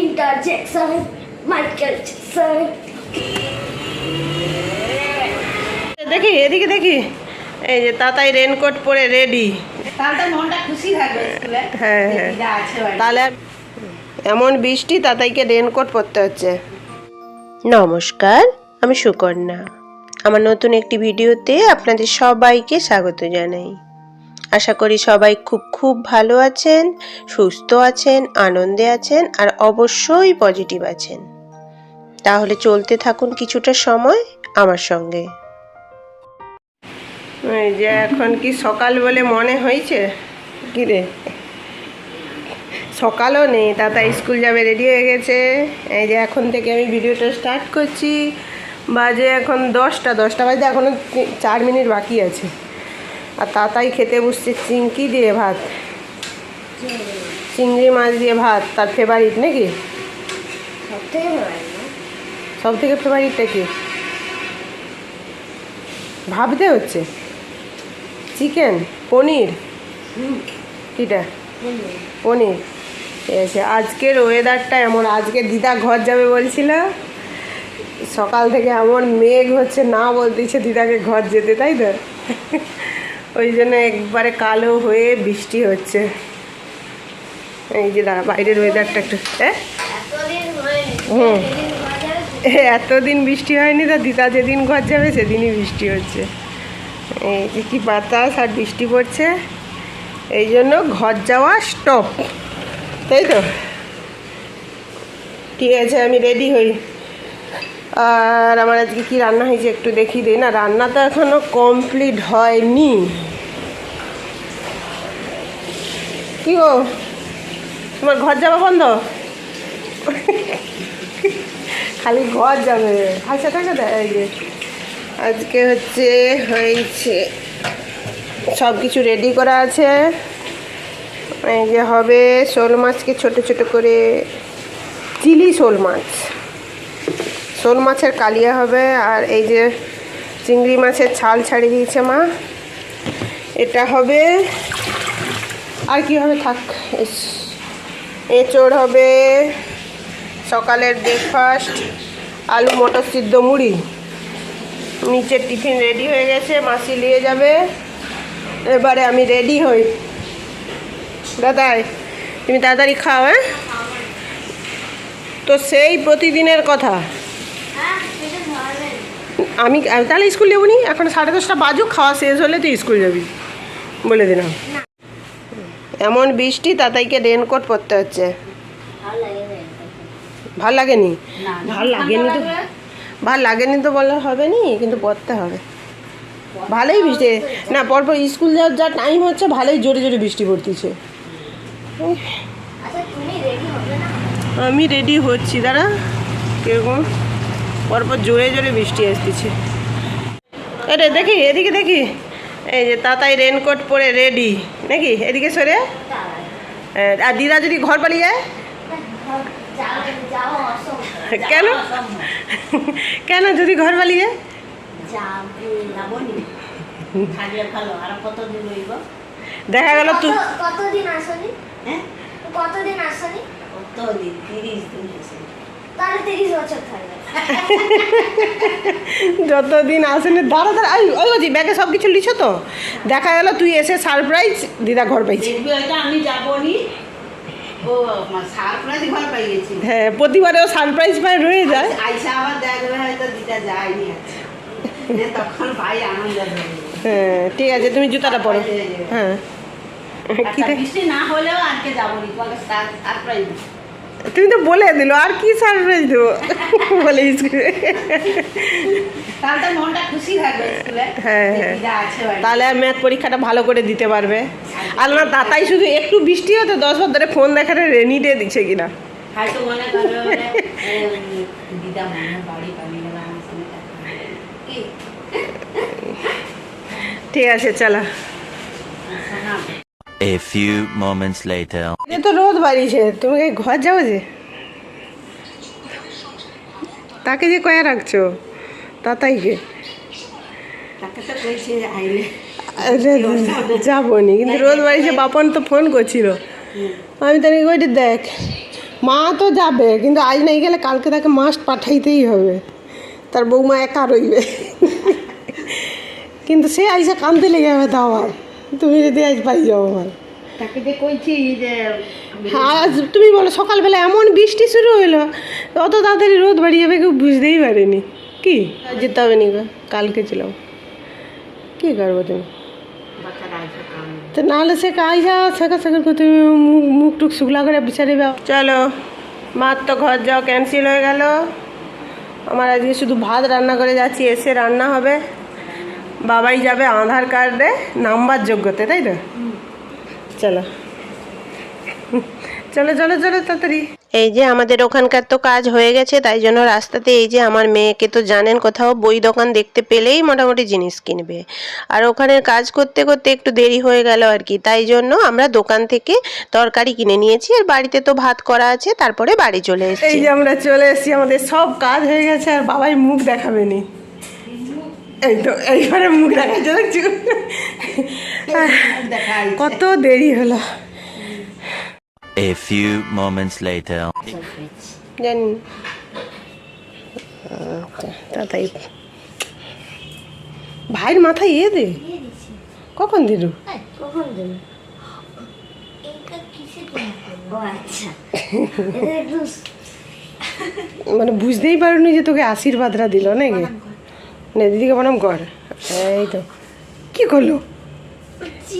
Interjection Michael Jackson দেখি এদিকে দেখি। এই যে তাতাই রেনকোট পরে রেডি হ্যাঁ, হ্যাঁ। তাহলে এমন বৃষ্টি তাতাইকে রেনকোট পরতে হচ্ছে। নমস্কার আমি সুকন্যা। আমার নতুন একটি ভিডিওতে আপনাদের সবাইকে স্বাগত জানাই। আশা করি সবাই খুব খুব ভালো আছেন, সুস্থ আছেন, আনন্দে আছেন, আর অবশ্যই পজিটিভ আছেন। তাহলে চলতে থাকুন কিছুটা সময় আমার সঙ্গে। এই যে এখন কি সকাল বলে মনে হয়েছে? কি রে? সকালও নেই দাদা স্কুল যাবে রেডি হয়ে গেছে। এই যে এখন থেকে আমি ভিডিওটা স্টার্ট করছি। বাজে এখন দশটা দশটা বাজে এখনও চার মিনিট বাকি আছে। আর তাতাই খেতে বসছে চিংকি দিয়ে ভাত। চিংড়ি মাছ দিয়ে ভাত, তার ফেভারিট নাকি? সব থেকে ফেভারিটটা কি? ভাবতে হচ্ছে। চিকেন পনির? কিটা? পনির। ঠিক আছে, আজকের ওয়েদারটা এমন, আজকে দিদা ঘর যাবে বলছিল। সকাল থেকে এমন মেঘ হচ্ছে, না বলতেছে দিদাকে ঘর যেতে, তাই তো? ওই জন্য একবারে কালো হয়ে বৃষ্টি হচ্ছে। এই যে দাঁড়া বাইরের ওয়েদারটা একটু হ্যাঁ? হুম। বাজারে এতদিন বৃষ্টি হয়নি তা দিদা যেদিন ঘর যাবে সেদিনই বৃষ্টি হচ্ছে। এই যে কি বাতাস আর বৃষ্টি পড়ছে। এই জন্য ঘর যাওয়া স্টপ তাই তো? ঠিক আছে আমি রেডি হই। আর আমার আজকে কি রান্না হয়েছে একটু দেখি দিই। না, রান্না তো এখনও কমপ্লিট হয়নি। কি গো? তোমার ঘর যাওয়া বন্ধ? খালি ঘর যাবে। আচ্ছা টাকা দেয় আজকে হচ্ছে, হয়েছে সব কিছু রেডি করা আছে। এই যে হবে শোল মাছকে ছোট ছোট করে চিলি শোল মাছ। শোল মাছের কালিয়া হবে আর এই যে চিংড়ি মাছের ছাল ছাড়িয়ে দিয়েছে মা। এটা হবে, আর কি হবে থাক। এঁচড় হবে, সকালের ব্রেকফাস্ট আলু মটর সিদ্ধ মুড়ি। নিচের টিফিন রেডি হয়ে গেছে, মাসি নিয়ে যাবে। এবারে আমি রেডি হই। দাদাই, তুমি তাড়াতাড়ি খাও হ্যাঁ? তো সেই প্রতিদিনের কথা। আমি তাহলে স্কুল যাব নি? এখন সাড়ে দশটা বাজুক খাওয়া শেষ হলে তুই স্কুল যাবি বলে দিলাম। এমন বৃষ্টি তাতাইকে রেনকোট পরতে হচ্ছে। ভালো লাগেনি। ভালো লাগেনি? তো। ভালো লাগেনি তো বলা হবে নি কিন্তু পড়তে হবে। ভালোই বৃষ্টি। না পরপর স্কুল যাওয়ার যা টাইম হচ্ছে ভালোই জোরে জোরে বৃষ্টি পড়তেছে। আচ্ছা আমি রেডি হচ্ছি দাঁড়া। কীরকম? পরপর জোরে জোরে বৃষ্টি আসতেছে। আরে দেখি এদিকে দেখি। এই যে তাতাই রেনকোট পরে রেডি নাকি? এদিকে সরে। আর দিদা যদি ঘর পালিয়ে যায়? কেন? কেন যদি ঘর পালিয়ে? যায় দেখা গেল তুই কতদিন আসনি? হ্যাঁ? কতদিন আসনি? কতদিন? তিরিশ দিন এসে যতদিন আসেনি দাঁড়া দাঁড়া ওই ওই বলছি ব্যাগে সব কিছু লিছো তো। দেখা গেল তুই এসে সারপ্রাইজ দিদা ঘর পাইছি। আমি যাবনি। ও সারপ্রাইজ ঘর হ্যাঁ প্রতিবারেও সারপ্রাইজ পায় রয়ে যায়। আইসা আবার দেখবে হয়তো দিদা যায়নি তখন ভাই আনন্দ হ্যাঁ ঠিক আছে তুমি জুতাটা পরো। হ্যাঁ কি বৃষ্টি না হলেও আজকে যাবনি সারপ্রাইজ তুমি তো বলে দিল আর কি সারপ্রাইজ দেবো? বলে স্কুলে হ্যাঁ, হ্যাঁ। তাহলে আর ম্যাথ পরীক্ষাটা ভালো করে দিতে পারবে। আর না তাতাই শুধু একটু বৃষ্টি হতো দশ বার ধরে ফোন দেখাতে রেনি ডে দিচ্ছে কিনা? ঠিক আছে চলা। A few moments later. এ তো রোদ বাড়িছে তুমি কি ঘর যাও যে? তাকে যে কয়া রাখছো? তাতাইকে যাব নি কিন্তু রোদ বাড়িছে বাপন তো ফোন করছিল। আমি তাকে কইটি দেখ মা তো যাবে কিন্তু আজ নাই গেলে কালকে তাকে মাস্ট পাঠাইতেই হবে। তার বৌমা একা রইবে। কিন্তু সে আইসা কান্দতে লেগে যাবে তাও আর? তুমি যদি আজ পাই যাও আমার। তাকে যে কইছি যে আজ তুমি বলো সকালবেলা এমন বৃষ্টি শুরু হলো অত তাড়াতাড়ি রোদ বাড়ি যাবে কেউ বুঝতেই পারেনি। কি? যেতে হবে নি কালকে ছিলাম। কী করব তুমি? তো নাহলে সে কাজ আইসা সাকা সাকা করতে মুখ মুখ টুক শুকলা করে বিচারে যাও। চলো মার তো ঘর যাও ক্যান্সেল হয়ে গেল। আমার আজকে শুধু ভাত রান্না করে যাচ্ছি এসে রান্না হবে। বাবাই যাবে আধার কার্ডে নাম্বার যোগ্যতে তাই তো চলো। চলো চলো চলো তাড়াতাড়ি। এই যে আমাদের ওখানকার তো কাজ হয়ে গেছে তাই জন্য রাস্তাতে এই যে আমার মেয়েকে তো জানেন কোথাও বই দোকান দেখতে পেলেই মোটামুটি জিনিস কিনবে। আর ওখানের কাজ করতে করতে একটু দেরি হয়ে গেল আর কি তাই জন্য আমরা দোকান থেকে তরকারি কিনে নিয়েছি আর বাড়িতে তো ভাত করা আছে তারপরে বাড়ি চলে এসেছি। এই যে আমরা চলে এসেছি আমাদের সব কাজ হয়ে গেছে আর বাবাই মুখ দেখাবে নি এই তো এইবারে মুখ দেখছি কত দেরি হলো। A few moments later. জানি। আচ্ছা, তাড়াতাড়ি। ভাইয়ের মাথায় ইয়ে দে। কখন দিলু? কখন আচ্ছা। মানে বুঝতেই পারিনি যে তোকে আশীর্বাদটা দিল নাকি? না দিদিকে প্রণাম কর। এই তো। কি করল?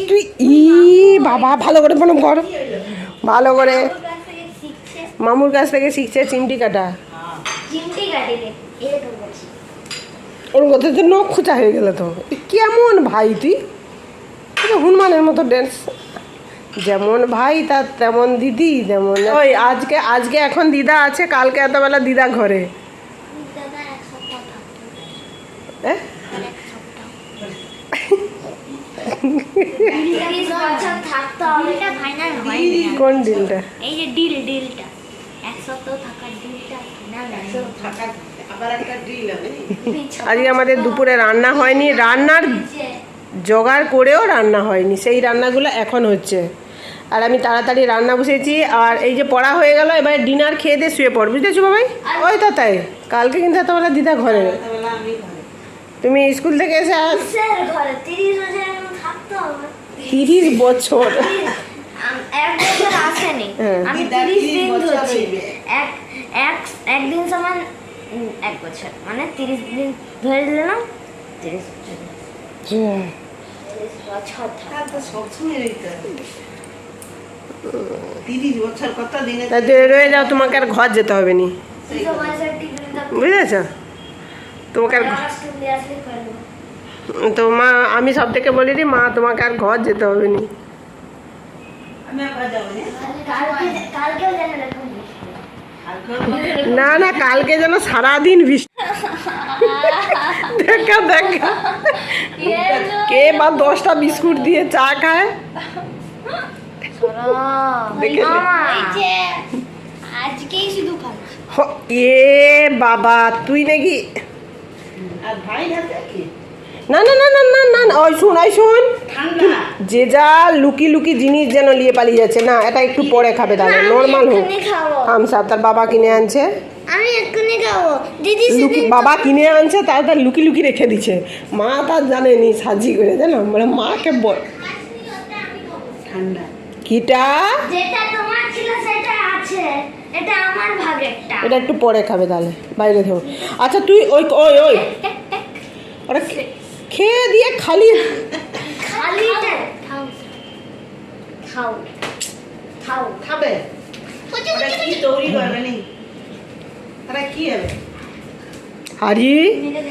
তুই ই বাবা, ভালো করে প্রণাম কর। ভালো করে। মামুর কাছ থেকে শিখছে চিমটি কাটা। ওর কথা তো নখ খোঁচা হয়ে গেল তো। কেমন ভাই তুই? তুই হনুমানের মতো ড্যান্স যেমন ভাই, তার তেমন দিদি তেমন ওই আজকে আজকে এখন দিদা আছে, কালকে এতবেলা দিদা ঘরে দাদা এক সপ্তাহ থাকবে হ্যাঁ এক সপ্তাহ তিরিশ বছর থাকতে হবে এটা ফাইনাল হয়নি আর। কোন দিনটা এই যে ডিল ডিলটা ডিলটা আজকে আমাদের দুপুরে রান্না হয়নি। রান্নার জোগাড় করেও রান্না হয়নি। সেই রান্নাগুলো এখন হচ্ছে। আর আমি তাড়াতাড়ি রান্না বসেছি। আর এই যে পড়া হয়ে গেল এবার ডিনার খেয়ে দিয়ে শুয়ে পড়। বুঝতেছো বাবাই? ওই তো তাই। কালকে কিন্তু এতবেলা দিদা ঘরে। রাত্রেবেলা আমি ঘরে। তুমি স্কুল থেকে এসে তিরিশ বছর এক বছর আসেনি। হ্যাঁ। আমি তিরিশ তিরিশ দিন ধরছি। এক এক একদিন সমান এক বছর। মানে তিরিশ দিন ধরে নিলাম তিরিশ বছর। রয়ে যাও তোমাকে আর ঘর যেতে হবে নি। বুঝেছ? তোমাকে আর। তো মা আমি সব থেকে বলি দি মা তোমাকে আর ঘর যেতে হবে নি। না? না কালকে যেন সারাদিন বৃষ্টি দেখা দেখা। কে বা দশটা বিস্কুট দিয়ে চা খায়? এ বাবা তুই নাকি না না না না না না না, ওই শোন ওই শোন। যে যা লুকি লুকি জিনিস যেন নিয়ে পালিয়ে যাচ্ছে না এটা একটু পরে খাবে তাহলে নর্মাল হোক। তার বাবা কিনে আনছে। আমি এক্ষুনি খাব। দিদি লুকি বাবা কিনে আনছে তার তার লুকি লুকি রেখে দিচ্ছে। মা তার জানেনি সাজি করে জানো? মানে মাকে বল ঠান্ডা। কিটা? যেটা তোমার ছিল সেটা আছে। এটা আমার ভাগেরটা। এটা একটু পরে খাবে তাহলে বাইরে থেকো আচ্ছা তুই ওই ওই ওই। ওরা খেয়ে দিয়ে খালি খালিটা খাও খাও। খাও। খাবে? কি তৈরি করবে নি? তারা কি হবে? হারি মেরে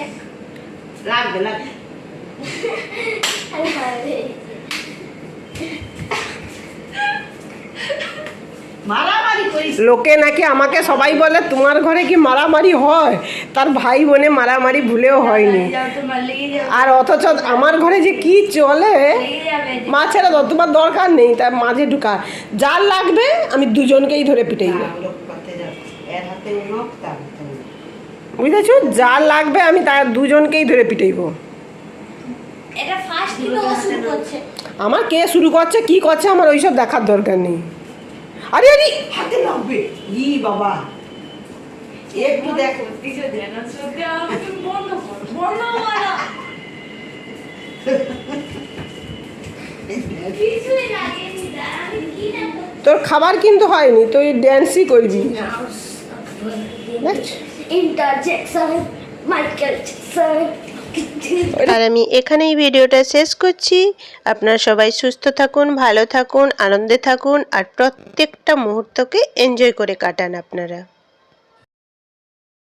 লাগবে লোকে নাকি আমাকে সবাই বলে তোমার ঘরে কি মারামারি হয়? তার ভাই বোনে মারামারি ভুলেও হয়নি। আর অথচ আমার ঘরে যে কি চলে? মা ছেড়ে দাও তোমার দরকার নেই তার মাঝে ঢুকা যার লাগবে আমি দুজনকেই ধরে পিটাইব। নখ। বুঝেছ? যার লাগবে আমি তার দুজনকেই ধরে পিটাইব। এটা ফার্স্ট থেকে ও শুরু করছে। আমার কে শুরু করছে কি করছে আমার ওইসব দেখার দরকার নেই। আরে আরে! হাতে লাগবে। ই বাবা। একটু দেখ। তোর খাবার কিন্তু হয়নি তুই ড্যান্সই করবি। ইন্টারজেকশন মাইকেল জ্যাকসন আর আমি এখানেই ভিডিওটা শেষ করছি। আপনারা সবাই সুস্থ থাকুন, ভালো থাকুন, আনন্দে থাকুন, আর প্রত্যেকটা মুহূর্তকে এনজয় করে কাটান আপনারা।